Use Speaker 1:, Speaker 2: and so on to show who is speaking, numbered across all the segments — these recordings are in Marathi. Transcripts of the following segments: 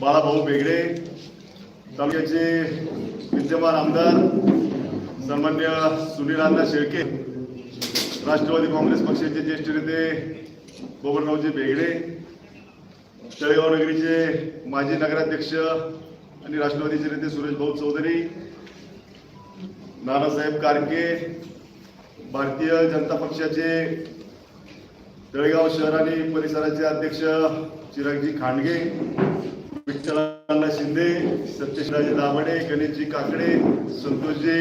Speaker 1: बाळाभाऊ बेगडे तालुक्याचे विद्यमान आमदार सन्मान्य सुनील अण्णा शेळके राष्ट्रवादी काँग्रेस पक्षाचे ज्येष्ठ नेते बोबनरावजी बेगडे तळेगाव नगरीचे माजी नगराध्यक्ष आणि राष्ट्रवादीचे नेते सुरेश भाऊ चौधरी नानासाहेब कारके भारतीय जनता पक्षाचे तळेगाव शहर आणि परिसराचे अध्यक्ष चिरागजी खांडगे विठ्ठलांना शिंदे सत्यशिराजे दाभाडे गणेशजी काकडे संतोषजी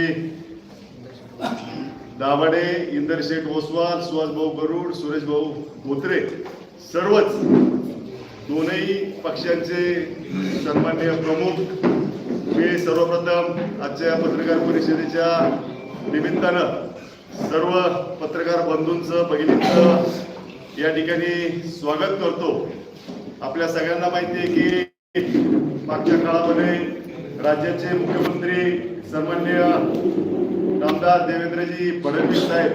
Speaker 1: दाभाडे इंदर शेठ ओसवाल सुहास भाऊ गरुड सुरेश भाऊ धोत्रे सर्वच दोनही पक्षांचे सन्मान्य प्रमुख. मी सर्वप्रथम आजच्या पत्रकार परिषदेच्या निमित्तानं सर्व पत्रकार बंधूंचं भगिनींचं या ठिकाणी स्वागत करतो. आपल्या सगळ्यांना माहिती आहे की मागच्या काळामध्ये राज्याचे मुख्यमंत्री सन्मान्य नामदार देवेंद्रजी फडणवीस साहेब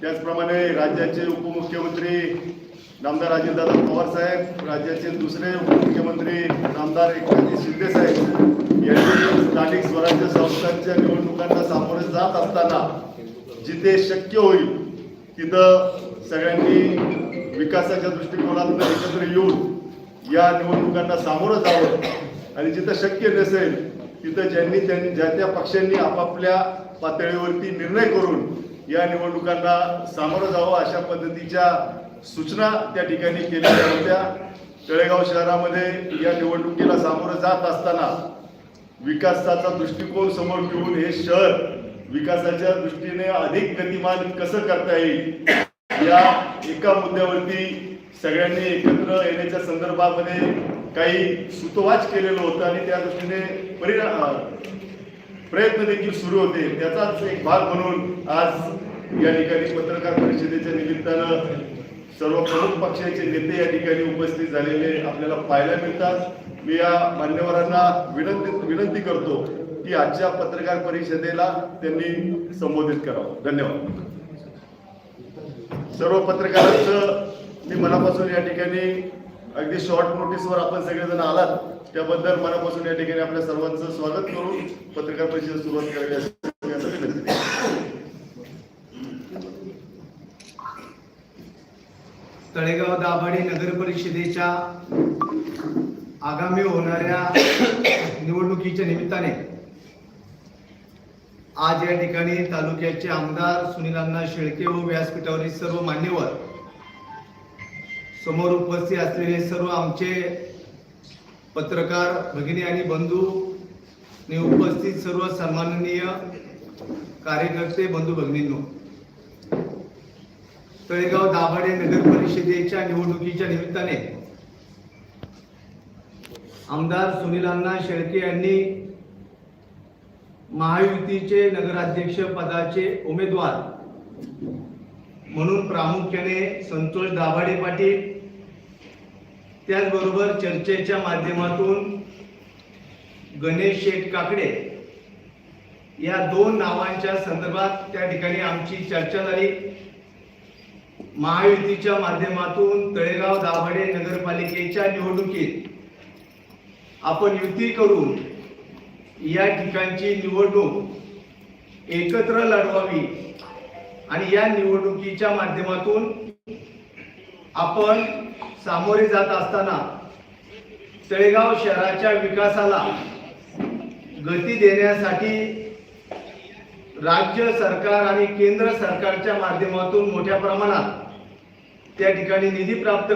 Speaker 1: त्याचप्रमाणे राज्याचे उपमुख्यमंत्री नामदार अजितदादा पवार साहेब राज्याचे दुसरे उपमुख्यमंत्री नामदार एकनाथजी शिंदे साहेब यांनी स्थानिक स्वराज्य संस्थांच्या निवडणुकांना सामोरे जात असताना जिथे शक्य होईल तिथं सगळ्यांनी विकासाच्या दृष्टिकोनातून एकत्र येऊन या निवडणुकांना सामोरं जावं. आणि जिथं शक्य नसेल तिथं ज्यांनी त्यांनी ज्या त्या पक्षांनी आपापल्या पातळीवरती निर्णय करून या निवडणुकांना सामोरं जावं अशा पद्धतीच्या सूचना त्या ठिकाणी केल्या होत्या. तळेगाव शहरामध्ये या निवडणुकीला सामोरं जात असताना विकासाचा दृष्टिकोन समोर ठेवून हे शहर विकासाच्या दृष्टीने अधिक गतिमान कसं करता येईल या एका मुद्द्यावरती सगळ्यांनी एकत्र येण्याच्या संदर्भामध्ये काही सुतोवाच केलेलं होतं आणि त्या दृष्टीने परिणाम प्रयत्न देखील सुरू होते. त्याचाच एक भाग म्हणून आज या ठिकाणी पत्रकार परिषदेच्या निमित्तानं सर्व प्रमुख पक्षाचे नेते या ठिकाणी उपस्थित झालेले आपल्याला पाहायला मिळतात. मी या मान्यवरांना विनंती विनंती करतो की आजच्या पत्रकार परिषदेला त्यांनी संबोधित करावं. धन्यवाद. सर्व पत्रकारांचं मी मनापासून या ठिकाणी अगदी शॉर्ट नोटीसवर आपण सगळेजण आलात त्याबद्दल मनापासून या ठिकाणी आपल्या सर्वांचं स्वागत करून पत्रकार परिषद सुरुवात करावी
Speaker 2: तळेगाव दाभाडे नगर परिषदेच्या आगामी होणाऱ्या निवडणुकीच्या निमित्ताने आज या ठिकाणी तालुक्याचे आमदार सुनीलांना शेळके व व्यासपीठावरील सर्व मान्यवर समोर उपस्थित असलेले सर्व आमचे पत्रकार भगिनी आणि बंधू आणि उपस्थित सर्व सन्माननीय कार्यकर्ते बंधू भगिनींनो. तळेगाव दाभाडे नगर परिषदेच्या निवडणुकीच्या निमित्ताने आमदार सुनीलांना शेळके यांनी महायुतीचे नगराध्यक्ष पदाचे उमेदवार म्हणून प्रामुख्याने संतोष दाभाडे पाटील त्याचबरोबर चर्चेच्या माध्यमातून गणेश शेठ काकडे या दोन नावांच्या संदर्भात त्या ठिकाणी आमची चर्चा झाली. महायुतीच्या माध्यमातून तळेगाव दाभाडे नगरपालिकेच्या निवडणुकीत आपण युती करून या ठिकाणची निवडणूक एकत्र लढवावी आणि या निवडणुकीच्या माध्यमातून आपण सामोरे जात असताना तळेगाव शहराच्या विकासाला गती देण्यासाठी राज्य सरकार आणि केंद्र सरकारच्या माध्यमातून मोठ्या प्रमाणात त्या ठिकाणी निधी प्राप्त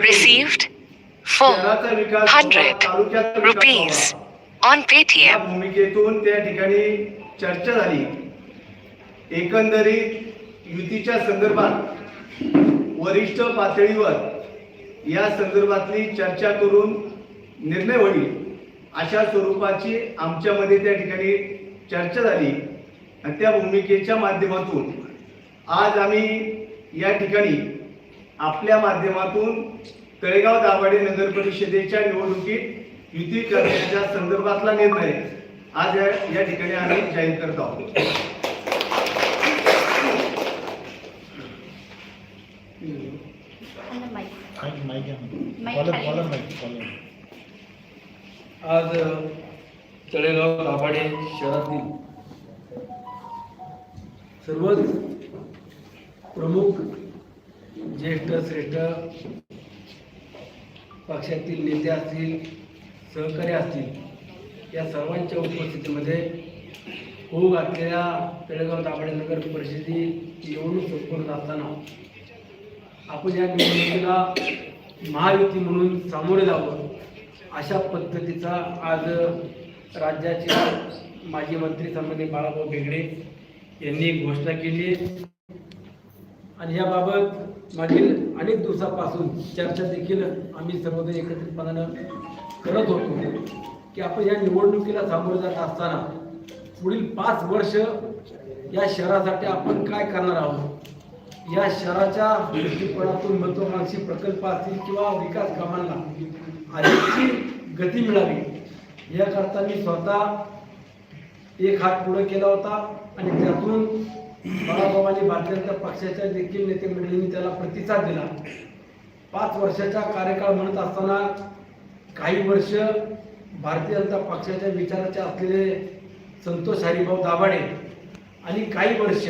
Speaker 2: शहराचा विकास व्हावा,
Speaker 3: 400
Speaker 2: तालुक्याचा विकास
Speaker 3: rupees
Speaker 2: व्हावा.
Speaker 3: on
Speaker 2: या
Speaker 3: Paytm.
Speaker 2: भूमिकेतून त्या ठिकाणी चर्चा झाली एकंदरीत युतीच्या संदर्भात वरिष्ठ पातळीवर या संदर्भातली चर्चा करून निर्णय होईल अशा स्वरूपाची आमच्यामध्ये त्या ठिकाणी चर्चा झाली. आणि त्या भूमिकेच्या माध्यमातून आज आम्ही या ठिकाणी आपल्या माध्यमातून तळेगाव दाभाडे नगर परिषदेच्या निवडणुकीत युती करण्याच्या संदर्भातला निर्णय आज या या ठिकाणी आम्ही जाहीर करत आहोत.
Speaker 4: माईक
Speaker 5: माईक माईक घ्या
Speaker 4: माईक
Speaker 5: कॉलर
Speaker 4: खाली.
Speaker 5: कॉलर माईक कॉलर
Speaker 3: आज तळेगाव दाभाडे शहरातील सर्वच प्रमुख ज्येष्ठ श्रेष्ठ पक्षातील नेते असतील सहकारी असतील या सर्वांच्या उपस्थितीमध्ये होऊ घातलेल्या तळेगाव दाभाडे नगर परिषदेची निवडणूक संपूर्ण असताना आपण या निवडणुकीला महायुती म्हणून सामोरे जावं अशा पद्धतीचा आज राज्याचे माजी मंत्री संबंधी बाळाभाऊ बेगडे यांनी घोषणा केली आणि याबाबत मागील अनेक दिवसापासून चर्चा देखील आम्ही सर्वजण एकत्रितपणानं करत होतो की आपण या निवडणुकीला सामोरे जात असताना पुढील पाच वर्ष या शहरासाठी आपण काय करणार आहोत? या शहराच्या दृष्टिकोनातून महत्वाकांक्षी प्रकल्प असतील किंवा विकास कामांना अधिकची गती मिळावी याकरता मी स्वतः एक हात पुढे केला होता आणि त्यातून बाळाभावानी भारतीय जनता पक्षाच्या देखील नेते मंडळींनी त्याला प्रतिसाद दिला. पाच वर्षाचा कार्यकाळ म्हणत असताना काही वर्ष भारतीय जनता पक्षाच्या विचाराचे असलेले संतोष हरिभाऊ दाभाडे आणि काही वर्ष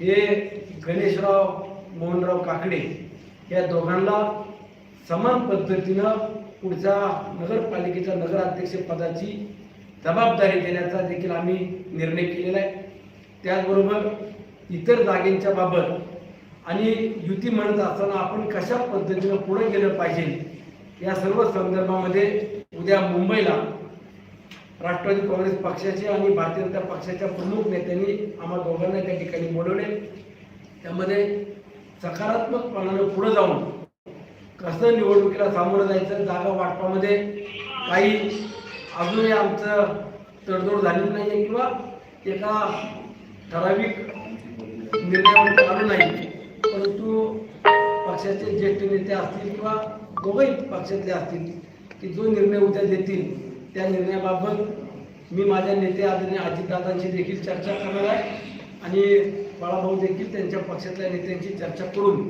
Speaker 3: हे गणेशराव मोहनराव काकडे या दोघांना समान पद्धतीनं पुढच्या नगरपालिकेच्या नगराध्यक्षपदाची जबाबदारी देण्याचा देखील आम्ही निर्णय केलेला आहे. त्याचबरोबर इतर जागेंच्या बाबत आणि युती म्हणत असताना आपण कशा पद्धतीनं पुढे गेलं पाहिजे या सर्व संदर्भामध्ये उद्या मुंबईला राष्ट्रवादी काँग्रेस पक्षाचे आणि भारतीय जनता पक्षाच्या प्रमुख नेत्यांनी आम्हा दोघांना त्या ठिकाणी बोलवले. त्यामध्ये सकारात्मकपणानं पुढे जाऊन कसं निवडणुकीला सामोरं जायचं जागा वाटपामध्ये काही अजूनही आमचं तडजोड झालेली नाही आहे किंवा एका ठराविक निर्णयावर आलो नाही. परंतु पक्षाचे ज्येष्ठ नेते असतील किंवा दोघंही पक्षातले असतील की जो निर्णय उद्या देतील त्या निर्णयाबाबत मी माझ्या नेते आदरणीय अजितदादांशी देखील चर्चा करणार आहे. आणि बाळाभाऊ देखील त्यांच्या पक्षातल्या नेत्यांची चर्चा करून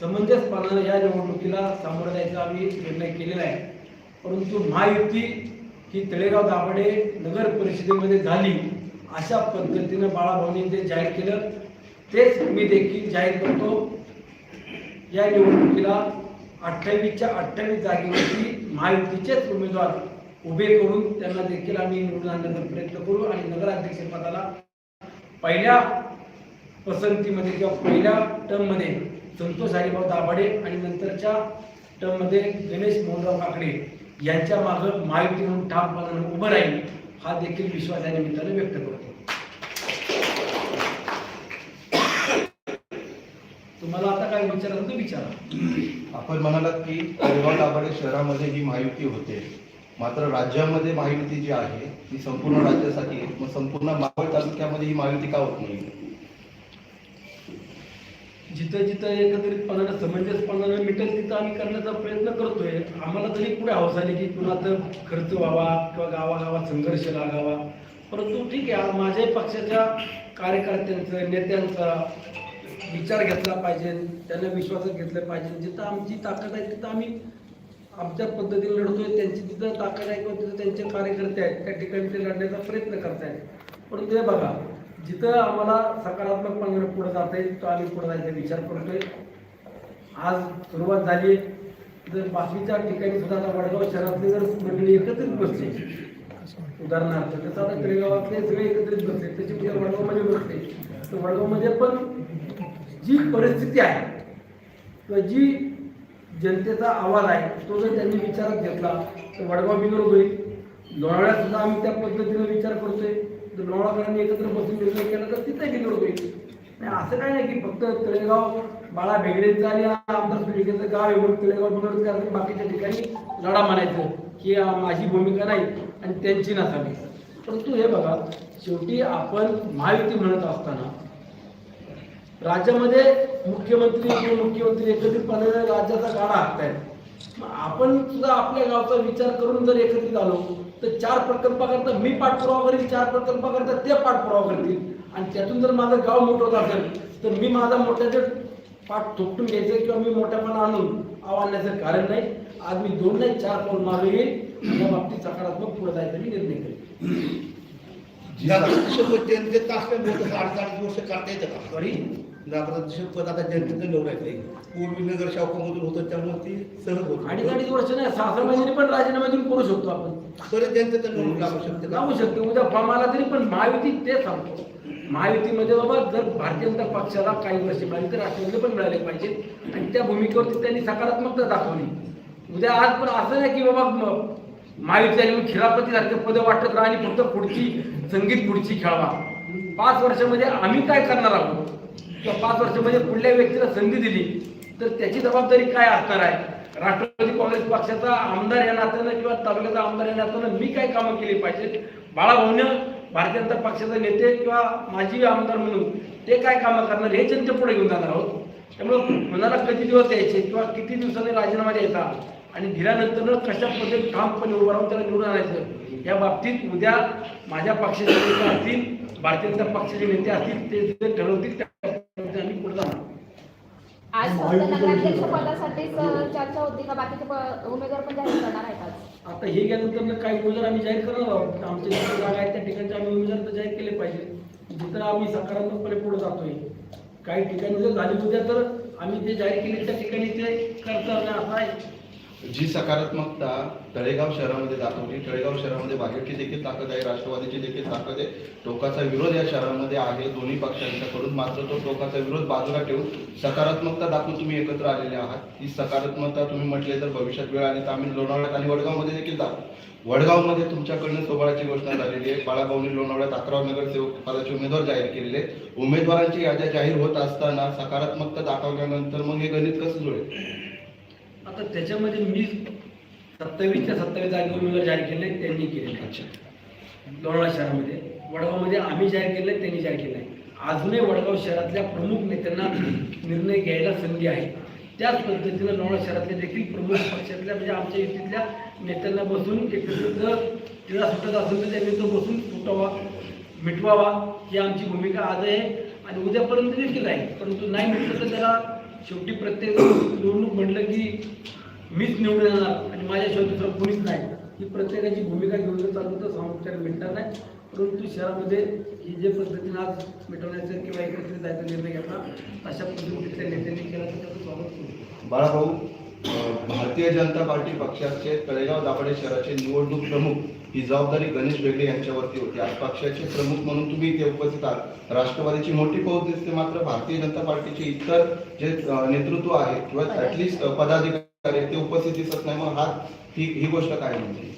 Speaker 3: समंजसपणानं या निवडणुकीला सामोरं जायचा आम्ही निर्णय केलेला आहे. परंतु महायुती ही तळेगाव दाभाडे नगर परिषदेमध्ये झाली अशा पद्धतीनं बाळाभाऊनी जे जाहीर केलं. तेच मी देखील जाहीर करतो. या निवडणुकीला अठ्ठावीसच्या अठ्ठावीस जागेवरती महायुतीचेच उमेदवार उभे करून त्यांना देखील आम्ही निवडून आणण्याचा प्रयत्न करू आणि नगराध्यक्षपदाला पहिल्या पसंतीमध्ये किंवा पहिल्या टर्ममध्ये संतोष हरिभाऊ दाभाडे आणि नंतरच्या टर्ममध्ये गणेश मोहनराव काकडे यांच्या मागं महायुती म्हणून ठामपणानं उभं राहील हा देखील विश्वास या निमित्तानं व्यक्त करतो. तुम्हाला आता काय विचारा तर विचारा.
Speaker 4: आपण म्हणालात की हरिभाऊ दाभाडे शहरामध्ये ही महायुती होते. मात्र राज्यामध्ये महायुती जी आहे ती संपूर्ण राज्यासाठी मग संपूर्ण मावळ तालुक्यामध्ये ही महायुती का होत नाही?
Speaker 3: जिथं जिथं एकत्रितपणानं समंजसपणानं मिटेल तिथं आम्ही करण्याचा प्रयत्न करतोय. आम्हाला तरी पुढे हवस आली की कुणाचं खर्च व्हावा किंवा गावागावात संघर्ष लागावा. परंतु ठीक आहे माझ्याही पक्षाच्या कार्यकर्त्यांचं नेत्यांचा विचार घेतला पाहिजे त्यांना विश्वासात घेतलं पाहिजे. जिथं आमची ताकद आहे तिथं आम्ही आमच्या पद्धतीने लढतोय. त्यांची तिथं ताकद आहे किंवा तिथं त्यांचे कार्यकर्ते आहेत त्या ठिकाणी ते लढण्याचा प्रयत्न करतायत. परंतु हे बघा जिथं आम्हाला सकारात्मक सकारात्मकपणे पुढे जाता येईल तो आम्ही पुढे जायचा विचार करतोय. आज सुरुवात झाली तर बाकीच्या ठिकाणी सुद्धा आता वडगाव शहरातले जर मंडळी एकत्रित बसते उदाहरणार्थ जसं आता तळेगावातले सगळे एकत्रित बसले त्याची म्हणजे उद्या वडगावमध्ये बसले तर वडगावमध्ये पण जी परिस्थिती आहे किंवा जी जनतेचा आवाज आहे तो जर त्यांनी विचारात घेतला तर वडगाव बिनर होईल. लोणावळ्यात सुद्धा आम्ही त्या पद्धतीनं विचार करतोय. जर एकत्र बसून निर्णय केला तर तिथे गेले होते नाही असं काय नाही की फक्त तळेगाव बाळा भेगडेचं आणि आमदार सुलिकेचं गाव एवढं तळेगाव बिनर बाकीच्या ठिकाणी लढा मानायचं ही माझी भूमिका नाही आणि त्यांची नसावी. परंतु हे बघा शेवटी आपण महायुती म्हणत असताना राज्यामध्ये मुख्यमंत्री उपमुख्यमंत्री एकत्रितपणे राज्याचा गाडा हाकतायत मग आपण सुद्धा आपल्या गावचा विचार करून जर एकत्रित आलो तर चार प्रकल्पाकरता मी पाठपुरावा करीन चार प्रकल्पाकरता ते पाठपुरावा करतील. आणि त्यातून जर माझं गाव मोठं होत असेल तर मी माझा मोठ्याचे पाठ थोपटून घ्यायचं किंवा मी मोठ्यापणा आणून आव्हानाचं कारण नाही आज मी दोन नाही चार पाऊल मागे येईल. या बाबतीत सकारात्मक पुढे जायचा मी निर्णय करेन.
Speaker 5: जनतेत असल्यामुळे वर्ष करता येतं का?
Speaker 3: सॉरी
Speaker 5: नगराध्यक्ष पद आता जनतेचं निवडायचं पूर्वी नगर शाखामधून होतं त्यामुळे ती सहज होत
Speaker 3: अडीच अडीच वर्ष नाही सहा पण राजीनामा देऊन करू शकतो आपण.
Speaker 5: तरी जनतेचं निवडून लागू शकते
Speaker 3: लावू शकतो. उद्या फॉर्म आला तरी पण महायुती ते सांगतो. महायुतीमध्ये बाबा जर भारतीय जनता पक्षाला काही वर्ष मिळाली तर राष्ट्रवादी पण मिळाले पाहिजे. आणि त्या भूमिकेवरती त्यांनी सकारात्मकता दाखवली. उद्या आज पण असं नाही की बाबा महायुती आणि खिलापती सारखे पद वाटत राहा आणि फक्त पुढची संगीत पुढची खेळवा. पाच वर्षामध्ये आम्ही काय करणार आहोत? किंवा पाच वर्षामध्ये पुढल्या व्यक्तीला संधी दिली तर त्याची जबाबदारी काय असणार आहे राष्ट्रवादी काँग्रेस पक्षाचा आमदार या नात्यानं किंवा तालुक्याचा आमदार या नात्यानं मी काय कामं केली पाहिजेत? बाळाभाऊनं भारतीय जनता पक्षाचे नेते किंवा माजी आमदार म्हणून ते काय कामं करणार हे जनते पुढे घेऊन जाणार आहोत. त्यामुळं कोणाला कधी दिवस द्यायचे किंवा किती दिवसांनी राजीनामा द्यायचा आणि दिल्यानंतर कशा पद्धतीने ठामपणे उभं राहून त्याला निवडून आणायचं या बाबतीत उद्या माझ्या पक्षाचे नेते असतील भारतीय जनता पक्षाचे नेते असतील ते ठरवतील त्या पद्धतीने आम्ही पुढे जाणार
Speaker 6: आज फक्त नगराध्यक्ष पदासाठीच चर्चा होती का बाकीचे प- उमेदवार पण जाहीर करणार आहेत आज?
Speaker 3: आता हे गेल्यानंतर काही उमेदवार आम्ही जाहीर करणार आहोत. आमच्या जिथे जागा आहेत त्या ठिकाणचे आम्ही उमेदवार तर जाहीर केले पाहिजे. जिथं आम्ही सकारात्मकपणे पुढे जातोय. काही ठिकाणी जर झाली उद्या तर आम्ही जे जाहीर केले त्या ठिकाणी ते करता असं आहे
Speaker 4: जी सकारात्मकता तळेगाव शहरामध्ये दाखवली. तळेगाव शहरामध्ये भाजपची देखील ताकद आहे राष्ट्रवादीची देखील ताकद आहे. टोकाचा विरोध या शहरामध्ये आहे दोन्ही पक्षांच्याकडून मात्र तो टोकाचा विरोध बाजूला ठेवून सकारात्मकता दाखवून तुम्ही एकत्र आलेले आहात. ही सकारात्मकता तुम्ही म्हटले तर भविष्यात वेळ आली तर आम्ही लोणावळ्यात आणि वडगावमध्ये देखील जातो वडगावमध्ये तुमच्याकडनं सोबळाची घोषणा झालेली आहे. बाळाभाऊनी लोणावळ्यात अकरा नगरसेवक पदाचे उमेदवार जाहीर केलेले उमेदवारांची याद्या जाहीर होत असताना सकारात्मकता दाखवल्यानंतर मग हे गणित कसं जुळेल?
Speaker 3: आता त्याच्यामध्ये मी सत्तावीसच्या सत्तावीस जागी उमेदवार जाहीर केले त्यांनी केलेले
Speaker 4: अच्छा.
Speaker 3: लोणावळा शहरामध्ये. वडगावमध्ये आम्ही जाहीर केले त्यांनी जाहीर केलं आहे अजूनही वडगाव शहरातल्या प्रमुख नेत्यांना निर्णय घ्यायला संधी आहे. त्याच पद्धतीनं लोणावळा शहरातले देखील प्रमुख पक्षातल्या म्हणजे आमच्या युतीतल्या नेत्यांना बसून एकत्रित जर तिला सुटत असेल तर त्यांनी तो बसून सुटावा मिटवावा ही आमची भूमिका आज आहे. आणि उद्यापर्यंत देखील आहे. परंतु नाही मिटलं तर त्याला शेवटी प्रत्येक निवडणूक म्हटलं की मीच निवडून येणार आणि माझ्याशिवाय दुसरं कोणीच नाही. ही प्रत्येकाची भूमिका घेऊन चालू तर समाचार भेटणार नाही. परंतु शहरामध्ये ही जे पद्धतीने आज मिटवण्याचं किंवा एकत्रित जायचा निर्णय घेतला अशा पद्धतीच्या नेत्यांनी केला तर त्याचं स्वागत करू.
Speaker 4: बाळाभाऊ भारतीय जनता पार्टी पक्षाचे तळेगाव दाभाडे शहराचे निवडणूक प्रमुख ही जबाबदारी गणेश बेगडे यांच्यावरती होती. आज पक्षाचे प्रमुख म्हणून तुम्ही इथे उपस्थित आहात. राष्ट्रवादीची मोठी फौज दिसते मात्र भारतीय जनता पार्टीचे इतर जे नेतृत्व आहे किंवा ऍटलिस्ट पदाधिकारी आहेत, ते उपस्थित दिसत नाही. मग हा ही ही गोष्ट काय म्हणजे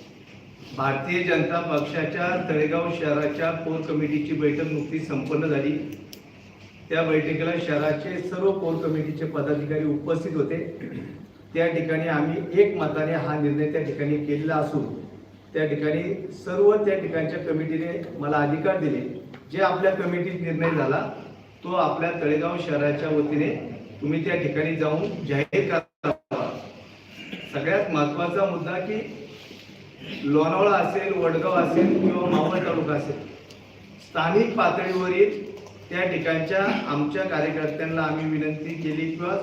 Speaker 2: भारतीय जनता पक्षाच्या तळेगाव शहराच्या कोर कमिटीची बैठक नुकतीच संपन्न झाली. त्या बैठकीला शहराचे सर्व कोर कमिटीचे पदाधिकारी उपस्थित होते. त्या ठिकाणी आम्ही एक मताने हा निर्णय त्या ठिकाणी केलेला असून त्या ठिकाणी सर्व त्या ठिकाणच्या कमिटीने मला अधिकार दिले. जे आपल्या कमिटीत निर्णय झाला तो आपल्या तळेगाव शहराच्या वतीने तुम्ही त्या ठिकाणी जाऊन जाहीर करा. सगळ्यात महत्त्वाचा मुद्दा की लोणावळा असेल वडगाव असेल किंवा मावळ तालुका असेल स्थानिक पातळीवरील त्या ठिकाणच्या आमच्या कार्यकर्त्यांना आम्ही विनंती केली किंवा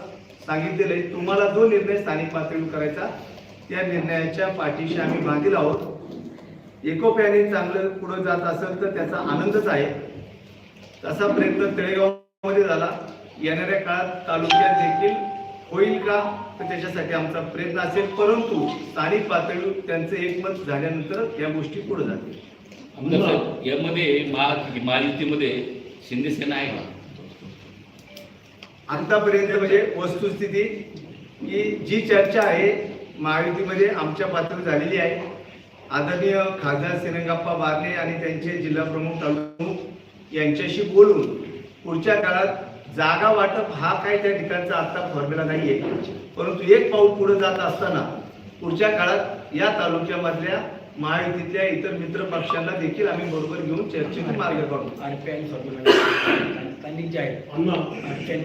Speaker 2: सांगितलेलं आहे तुम्हाला जो निर्णय स्थानिक पातळीवर करायचा त्या निर्णयाच्या पाठीशी आम्ही बांधील आहोत. एकोप्याने चांगलं पुढे जात असेल तर त्याचा आनंदच आहे. तसा प्रयत्न तळेगावमध्ये झाला. येणाऱ्या काळात तालुक्यात देखील होईल का? तर त्याच्यासाठी आमचा प्रयत्न असेल. परंतु स्थानिक पातळीवर त्यांचं एकमत झाल्यानंतर या गोष्टी पुढे जातील.
Speaker 7: यामध्ये महा महायुतीमध्ये शिंदे सेना आहे का?
Speaker 2: आतापर्यंत म्हणजे वस्तुस्थिती की जी चर्चा आहे महायुतीमध्ये आमच्या पातळीवर झालेली आहे. आदरणीय खासदार सिरंगाप्पा बारणे आणि त्यांचे जिल्हा प्रमुख तालुकाप्रमुख यांच्याशी बोलून पुढच्या काळात जागा वाटप हा काय त्या ठिकाणचा आता फॉर्म्युला नाहीये परंतु एक पाऊल पुढे जात असताना पुढच्या काळात या तालुक्यामधल्या महायुतीतल्या इतर मित्र पक्षांना देखील आम्ही बरोबर घेऊन चर्चेचे मार्ग काढू
Speaker 3: आणि पॅन फॉर्म्युला स्थानिक जे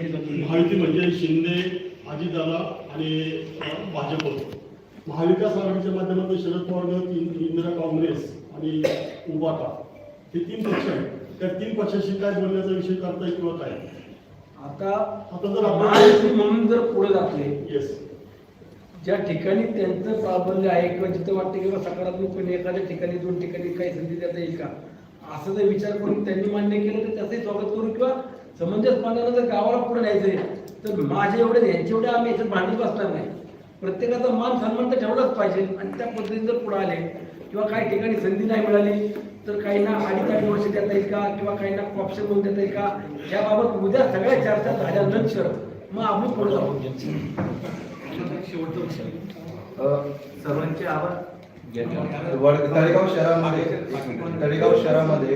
Speaker 3: जो-
Speaker 8: महायुती म्हणजे शिंदे अजितदादा आणि भाजप. महाविकास आघाडीच्या माध्यमातून शरद पवार गट इंदिरा काँग्रेस आणि उबाटा हे तीन पक्ष आहेत. त्या तीन पक्षाशी काय बोलण्याचा विषय करताय किंवा काय?
Speaker 3: आता
Speaker 8: आता जर आपण
Speaker 3: म्हणून जर पुढे जातोय
Speaker 8: येस
Speaker 3: ज्या ठिकाणी त्यांचं प्राबल्य आहे किंवा जिथं वाटतं किंवा सकारात्मकपणे एखाद्या ठिकाणी दोन ठिकाणी काही संधी देता येईल का? असं जर विचार करून त्यांनी मान्य केलं तर त्याचंही स्वागत करू किंवा समंजसपणानं जर गावाला पुढे न्यायचंय तर माझे एवढे यांचे एवढे आम्ही याच्यात भांडत बसणार नाही. प्रत्येकाचा मान सन्मान तर ठेवलाच पाहिजे. आणि त्या पद्धतीने जर पुढे आले किंवा काही ठिकाणी संधी नाही मिळाली तर काहींना अडीच अडीच वर्ष देता येईल का? किंवा काहींना ऑप्शन म्हणून देता येईल का? याबाबत उद्या सगळ्या चर्चा झाल्यानंतर मग आम्ही पुढे जाऊ.
Speaker 2: सर्वांचे आभार.
Speaker 4: तळेगाव शहरामध्ये. तळेगाव शहरामध्ये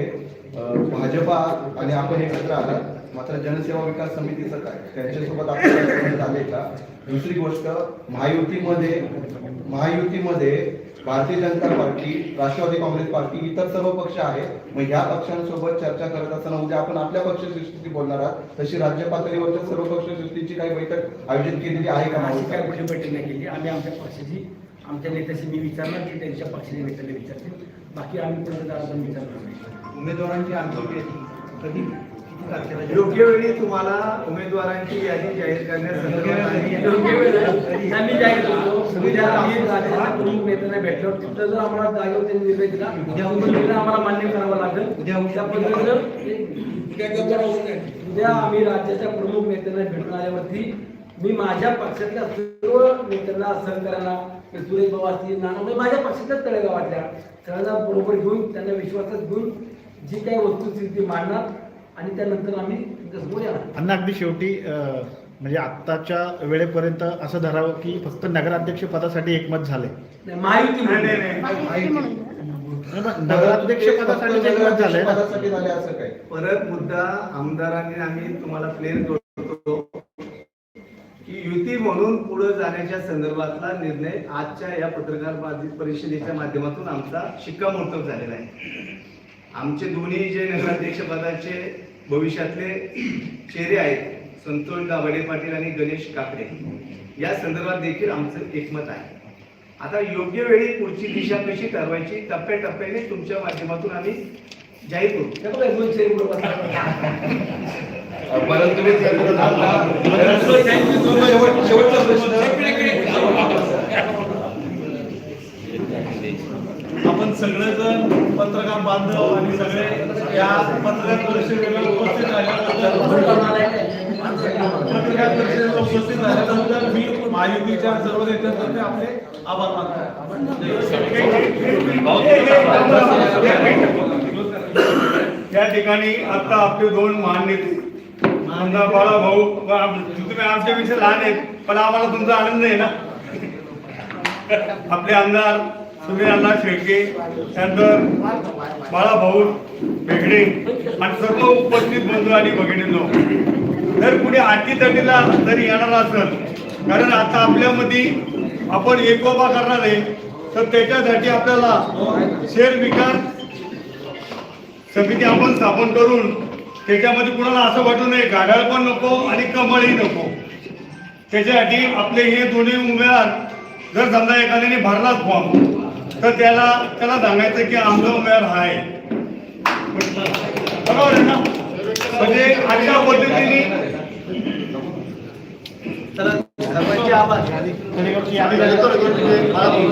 Speaker 4: भाजपा आणि आपण एकत्र आला मात्र जनसेवा विकास समितीचं काय? त्यांच्यासोबत आपल्याला बोलणं झालंय का? दुसरी गोष्ट महायुतीमध्ये महायुतीमध्ये Bharatiya Janata Party Rashtravadi Congress Party इतर सर्व पक्ष आहेत. मग ह्या पक्षांसोबत चर्चा करत असताना उद्या आपण आपल्या पक्षसृष्टीची बोलणार आहात. तशी राज्य पातळीवरच्या सर्व पक्षसृष्टीची काही बैठक आयोजित केलेली आहे का
Speaker 3: अशी काय
Speaker 4: महायुतीमध्ये?
Speaker 3: कुठे बैठक नाही केली. आम्ही आमच्या पक्षाची आमच्या नेत्याशी मी विचारणार की त्यांच्या पक्षाच्या नेत्याला विचारतील. बाकी आम्ही कोणाला जाणार विचारणार. नाही
Speaker 5: उमेदवारांची अंतिम कधी?
Speaker 2: योग्य वेळी तुम्हाला उमेदवारांची यादी जाहीर करण्यास
Speaker 3: योग्य वेळ. आहे. आम्ही काय करतो उद्या आम्ही राज्याच्या प्रमुख नेत्यांना भेटलो तिथं जर आम्हाला जागेवर त्यांनी निर्णय दिला उद्या निर्णय आम्हाला मान्य करावा लागेल.
Speaker 5: उद्या
Speaker 3: त्या पद्धतीनं उद्या आम्ही राज्याच्या प्रमुख नेत्यांना भेटून आल्यावरती मी माझ्या पक्षातल्या सर्व नेत्यांना सहकार्यांना ते सुरेश बाबा असतील नाना म्हणजे माझ्या पक्षातल्याच तळेगावातल्या सगळ्यांना बरोबर घेऊन त्यांना विश्वासात घेऊन जी काही वस्तुस्थिती मांडणार आणि त्यानंतर आम्ही
Speaker 9: अण्णा अगदी शेवटी म्हणजे आत्ताच्या वेळेपर्यंत असं धरावं की फक्त नगराध्यक्ष पदासाठी एकमत झाले.
Speaker 6: माहिती
Speaker 9: नगराध्यक्ष पदासाठी एकमत झालंय ना?
Speaker 4: पदासाठी झाले असं काय
Speaker 2: परत मुद्दा आमदारांनी आम्ही तुम्हाला क्लिअर करतो की युती म्हणून पुढे जाण्याच्या संदर्भातला निर्णय आजच्या या पत्रकार बाधित परिषदेच्या माध्यमातून आमचा शिक्कामोर्तब झालेला आहे. आमचे दोन्ही जे नगराध्यक्ष पदाचे भविष्यातले चेहरे आहेत संतोष दाभाडे पाटील आणि गणेश काकडे या संदर्भात देखील आमचं एकमत आहे आता योग्य वेळी पुढची दिशा कशी ठरवायची टप्प्याटप्प्याने तुमच्या माध्यमातून आम्ही जाहीर करू
Speaker 3: हे.
Speaker 4: परंतु शेवटचा प्रश्न
Speaker 8: आपण सगळेजण पत्रकार बांधव आणि सगळे या पत्रकार परिषदेला उपस्थित झाल्याबद्दल पत्रकार परिषदेला उपस्थित झाल्याबद्दल मी महायुतीच्या सर्व नेत्यांतर्फे आपले आभार मानतो.
Speaker 10: या ठिकाणी आता आपले दोन महान नेते आमदार बाळा भाऊ तुम्ही आमच्यापेक्षा लहान आहेत पण आम्हाला तुमचा आनंद आहे ना? आपले आमदार सुनील अण्णा शेळके त्यानंतर बाळा भाऊ बेगडे आणि सर्व उपस्थित बंधू आणि भगिनींनो जर कुणी अटीतटीला जरी येणार असेल कारण आता आपल्यामध्ये आपण एकोपा करणार आहे तर त्याच्यासाठी आपल्याला शेअर विकास समिती आपण स्थापन करून त्याच्यामध्ये कुणाला असं वाटू नये गाढाळ पण नको आणि कमळही नको. त्याच्यासाठी आपले हे दोन्ही उमेदवार जर समजा एखाद्याने भरलाच फॉर्म तर त्याला त्याला सांगायचं की आमचा उमेदवार हा आहे बरोबर आहे ना म्हणजे अशा पद्धतीने
Speaker 1: तर